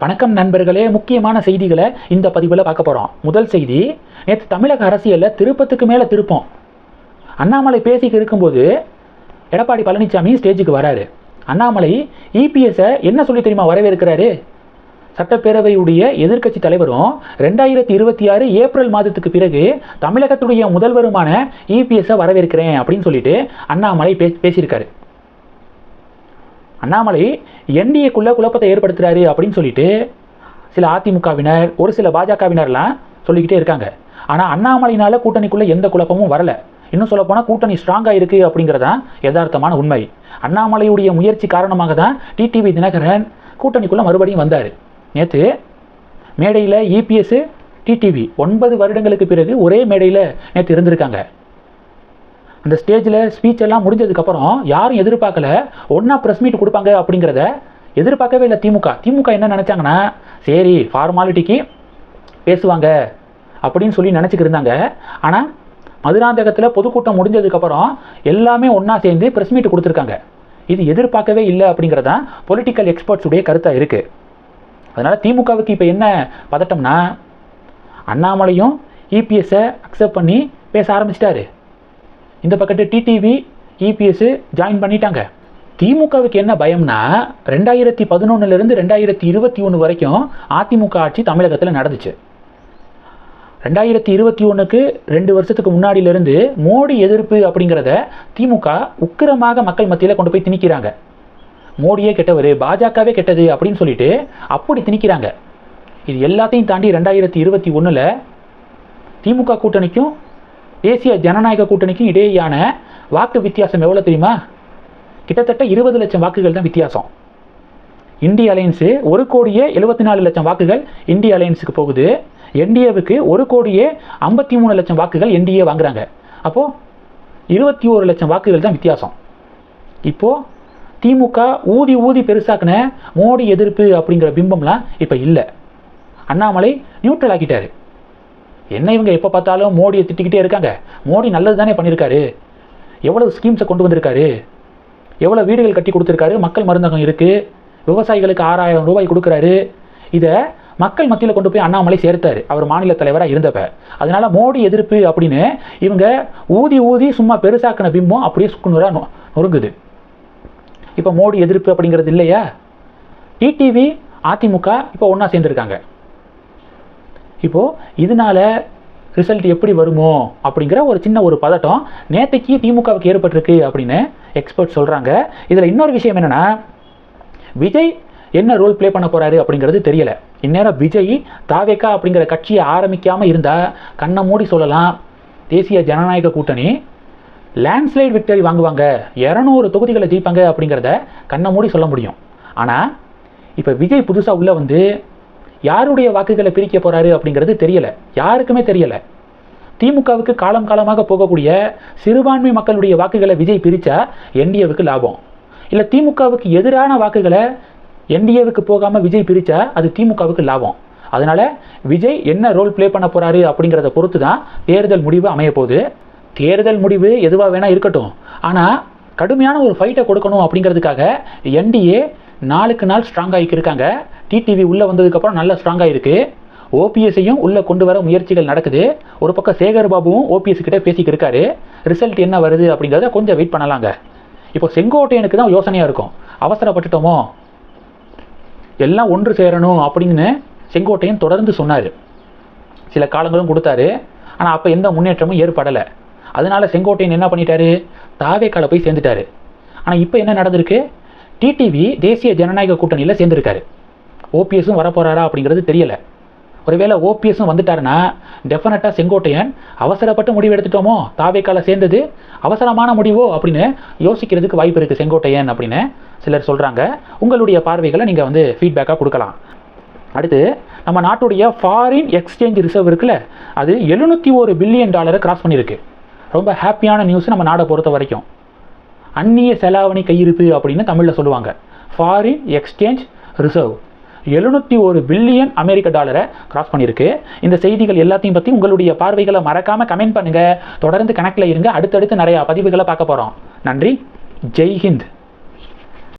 வணக்கம் நண்பர்களே முக்கியமான செய்திகளை இந்த பதிவில் பார்க்க போகிறோம் முதல் செய்தி நேற்று தமிழக அரசியலில் திருப்பத்துக்கு மேலே திருப்பம். அண்ணாமலை பேசிக்கு இருக்கும்போது எடப்பாடி பழனிசாமி ஸ்டேஜுக்கு வராரு. அண்ணாமலை இபிஎஸ்ஸை என்ன சொல்லி தெரியுமா வரவேற்கிறாரு? சட்டப்பேரவையுடைய எதிர்க்கட்சி தலைவரும் ரெண்டாயிரத்தி இருபத்தி ஆறு ஏப்ரல் மாதத்துக்கு பிறகு தமிழகத்துடைய முதல்வருமான இபிஎஸ்ஸை வரவேற்கிறேன் அப்படின்னு சொல்லிட்டு அண்ணாமலை பே பேசியிருக்காரு. அண்ணாமலை என்டிஏக்குள்ளே குழப்பத்தை ஏற்படுத்துறாரு அப்படின்னு சொல்லிட்டு சில அதிமுகவினர் ஒரு சில பாஜகவினர்லாம் சொல்லிக்கிட்டே இருக்காங்க. ஆனால் அண்ணாமலையினால் கூட்டணிக்குள்ளே எந்த குழப்பமும் வரல. இன்னும் சொல்லப்போனால் கூட்டணி ஸ்ட்ராங்காக இருக்கு அப்படிங்கிறதான் யதார்த்தமான உண்மை. அண்ணாமலையுடைய முயற்சி காரணமாக தான் டிடிவி தினகரன் கூட்டணிக்குள்ளே மறுபடியும் வந்தார். நேற்று மேடையில் இபிஎஸ்ஸு டிடிவி ஒன்பது வருடங்களுக்கு பிறகு ஒரே மேடையில் நேற்று இருந்திருக்காங்க. அந்த ஸ்டேஜில் ஸ்பீச் எல்லாம் முடிஞ்சதுக்கப்புறம் யாரும் எதிர்பார்க்கல ஒன்றா ப்ரெஸ் மீட் கொடுப்பாங்க அப்படிங்கிறத எதிர்பார்க்கவே இல்லை திமுக. திமுக என்ன நினச்சாங்கன்னா சரி ஃபார்மாலிட்டிக்கு பேசுவாங்க அப்படின்னு சொல்லி நினச்சிக்கிட்டு இருந்தாங்க. ஆனால் மதுராந்தகத்தில் பொதுக்கூட்டம் முடிஞ்சதுக்கப்புறம் எல்லாமே ஒன்றா சேர்ந்து ப்ரெஸ் மீட் கொடுத்துருக்காங்க. இது எதிர்பார்க்கவே இல்லை அப்படிங்கிறதான் பொலிட்டிக்கல் எக்ஸ்பர்ட்ஸுடைய கருத்தாக இருக்குது அதனால் திமுகவுக்கு இப்போ என்ன பதட்டம்னா அண்ணாமலையும் இபிஎஸ்ஸை அக்செப்ட் பண்ணி பேச ஆரம்பிச்சிட்டாரு. இந்த பக்கத்து டிடிவி இபிஎஸ் ஜாயின் பண்ணிட்டாங்க. திமுகவுக்கு என்ன பயம்னா ரெண்டாயிரத்தி பதினொன்னுலேருந்து ரெண்டாயிரத்தி இருபத்தி ஒன்று வரைக்கும் அதிமுக ஆட்சி தமிழகத்தில் நடந்துச்சு. ரெண்டாயிரத்தி இருபத்தி ஒன்றுக்கு ரெண்டு வருஷத்துக்கு முன்னாடியிலேருந்து மோடி எதிர்ப்பு அப்படிங்கிறத திமுக உக்கிரமாக மக்கள் மத்தியில் கொண்டு போய் திணிக்கிறாங்க. மோடியே கெட்டவர் பாஜகவே கெட்டது அப்படின்னு சொல்லிட்டு அப்படி திணிக்கிறாங்க. இது எல்லாத்தையும் தாண்டி ரெண்டாயிரத்தி இருபத்தி ஒன்றில் திமுக கூட்டணிக்கும் தேசிய ஜனநாயக கூட்டணிக்கும் இடையேயான வாக்கு வித்தியாசம் எவ்வளோ தெரியுமா? கிட்டத்தட்ட இருபது லட்சம் வாக்குகள் தான் வித்தியாசம். இந்திய அலையன்ஸு ஒரு கோடியே எழுபத்தி நாலு லட்சம் வாக்குகள் இந்திய அலையன்ஸுக்கு போகுது. என்டிஏவுக்கு ஒரு கோடியே ஐம்பத்தி மூணு லட்சம் வாக்குகள் என்டிஏ வாங்குறாங்க. அப்போது இருபத்தி ஒரு லட்சம் வாக்குகள் தான் வித்தியாசம். இப்போது திமுக ஊதி ஊதி பெருசாக்குன மோடி எதிர்ப்பு அப்படிங்கிற பிம்பம்லாம் இப்போ இல்லை. அண்ணாமலை நியூட்ரல் ஆக்கிட்டாரு. என்ன இவங்க எப்போ பார்த்தாலும் மோடியை திட்டிக்கிட்டே இருக்காங்க? மோடி நல்லது தானே பண்ணியிருக்காரு. எவ்வளவு ஸ்கீம்ஸை கொண்டு வந்திருக்காரு? எவ்வளோ வீடுகள் கட்டி கொடுத்துருக்காரு? மக்கள் மருந்தகம் இருக்குது விவசாயிகளுக்கு ஆறாயிரம் ரூபாய் கொடுக்குறாரு. இதை மக்கள் மத்தியில் கொண்டு போய் அண்ணாமலை சேர்த்தாரு. அவர் மாநில தலைவராக இருந்தப்ப. அதனால் மோடி எதிர்ப்பு அப்படின்னு இவங்க ஊதி ஊதி சும்மா பெருசாக்கின பிம்பம் அப்படியே சுக்குநூறாக நொறுங்குது. இப்போ மோடி எதிர்ப்பு அப்படிங்கிறது இல்லையா? டிடிவி அதிமுக இப்போ ஒன்றா சேர்ந்துருக்காங்க. இப்போது இதனால ரிசல்ட் எப்படி வருமோ அப்படிங்கிற ஒரு சின்ன ஒரு பதட்டம் நேற்றுக்கு திமுகவுக்கு ஏற்பட்டிருக்கு அப்படின்னு எக்ஸ்பர்ட் சொல்கிறாங்க இதில் இன்னொரு விஷயம் என்னென்னா விஜய் என்ன ரோல் ப்ளே பண்ண போகிறாரு அப்படிங்கிறது தெரியலை. இந்நேரம் விஜய் தாவேக்கா அப்படிங்கிற கட்சியை ஆரம்பிக்காமல் இருந்தால் கண்ணை மூடி சொல்லலாம். தேசிய ஜனநாயக கூட்டணி லேண்ட்ஸ்லைட் விக்டரி வாங்குவாங்க. இரநூறு தொகுதிகளை ஜெயிப்பாங்க அப்படிங்கிறத கண்ணை மூடி சொல்ல முடியும். ஆனால் இப்போ விஜய் புதுசாக உள்ளே வந்து யாருடைய வாக்குகளை பிரிக்க போறாரு அப்படிங்கிறது தெரியல. யாருக்குமே தெரியல. திமுகவுக்கு காலம் காலமாக போகக்கூடிய சிறுபான்மை மக்களுடைய வாக்குகளை விஜய் பிரித்தா என்டிஏவுக்கு லாபம். இல்லை திமுகவுக்கு எதிரான வாக்குகளை என்டிஏவுக்கு போகாமல் விஜய் பிரித்தா அது திமுகவுக்கு லாபம். அதனால் விஜய் என்ன ரோல் ப்ளே பண்ண போகிறாரு அப்படிங்கிறத பொறுத்து தான் தேர்தல் முடிவு அமைய போகுது தேர்தல் முடிவு எதுவாக வேணால் இருக்கட்டும். ஆனால் கடுமையான ஒரு ஃபைட்டை கொடுக்கணும் அப்படிங்கிறதுக்காக என்டிஏ நாளுக்கு நாள் ஸ்ட்ராங் ஆகிக்கிருக்காங்க டிடிவி உள்ளே வந்ததுக்கப்புறம் நல்லா ஸ்ட்ராங்காக இருக்குது ஓபிஎஸ்ஸையும் உள்ளே கொண்டு வர முயற்சிகள் நடக்குது. ஒரு பக்கம் சேகர் பாபுவும் ஓபிஎஸ் கிட்டே பேசிக்கிட்டு இருக்காரு. ரிசல்ட் என்ன வருது அப்படிங்கிறத கொஞ்சம் வெயிட் பண்ணலாங்க. இப்போ செங்கோட்டையனுக்கு தான் யோசனையாக இருக்கும். அவசரப்பட்டுட்டோமோ? எல்லாம் ஒன்று சேரணும் அப்படின்னு செங்கோட்டையன் தொடர்ந்து சொன்னார். சில காலங்களும் கொடுத்தாரு. ஆனால் அப்போ எந்த முன்னேற்றமும் ஏற்படலை. அதனால செங்கோட்டையன் என்ன பண்ணிட்டாரு? தாவேக்கால போய் சேர்ந்துட்டாரு. ஆனால் இப்போ என்ன நடந்திருக்கு? டிடிவி தேசிய ஜனநாயக கூட்டணியில் சேர்ந்திருக்காரு. ஓபிஎஸும் வரப்போகிறாரா அப்படிங்கிறது தெரியல. ஒருவேளை ஓபிஎஸும் வந்துட்டாருன்னா டெஃபினட்டாக செங்கோட்டையன் அவசரப்பட்டு முடிவு எடுத்துட்டோமோ? தாவேக்கால சேர்ந்தது அவசரமான முடிவோ? அப்படின்னு யோசிக்கிறதுக்கு வாய்ப்பு இருக்குது செங்கோட்டையன் அப்படின்னு சிலர் சொல்கிறாங்க உங்களுடைய பார்வைகளை நீங்கள் வந்து ஃபீட்பேக்காக கொடுக்கலாம். அடுத்து நம்ம நாட்டுடைய ஃபாரின் எக்ஸ்சேஞ்ச் ரிசர்வ் இருக்குல்ல அது எழுநூற்றி ஒரு பில்லியன் டாலரை கிராஸ் பண்ணியிருக்கு. ரொம்ப ஹாப்பியான நியூஸ் நம்ம நாடை பொறுத்த வரைக்கும். அந்நிய செலாவணி கையிருப்பு அப்படின்னு தமிழில் சொல்லுவாங்க. ஃபாரின் எக்ஸ்சேஞ்ச் ரிசர்வ் எழுநூற்றி ஒரு பில்லியன் அமெரிக்க டாலரை கிராஸ் பண்ணியிருக்கு. இந்த செய்திகள் எல்லாத்தையும் பற்றி உங்களுடைய பார்வைகளை மறக்காமல் கமெண்ட் பண்ணுங்கள் தொடர்ந்து கணக்கில் இருங்க. அடுத்தடுத்து நிறையா பதிவுகளை பார்க்க போகிறோம் நன்றி. ஜெய்ஹிந்த்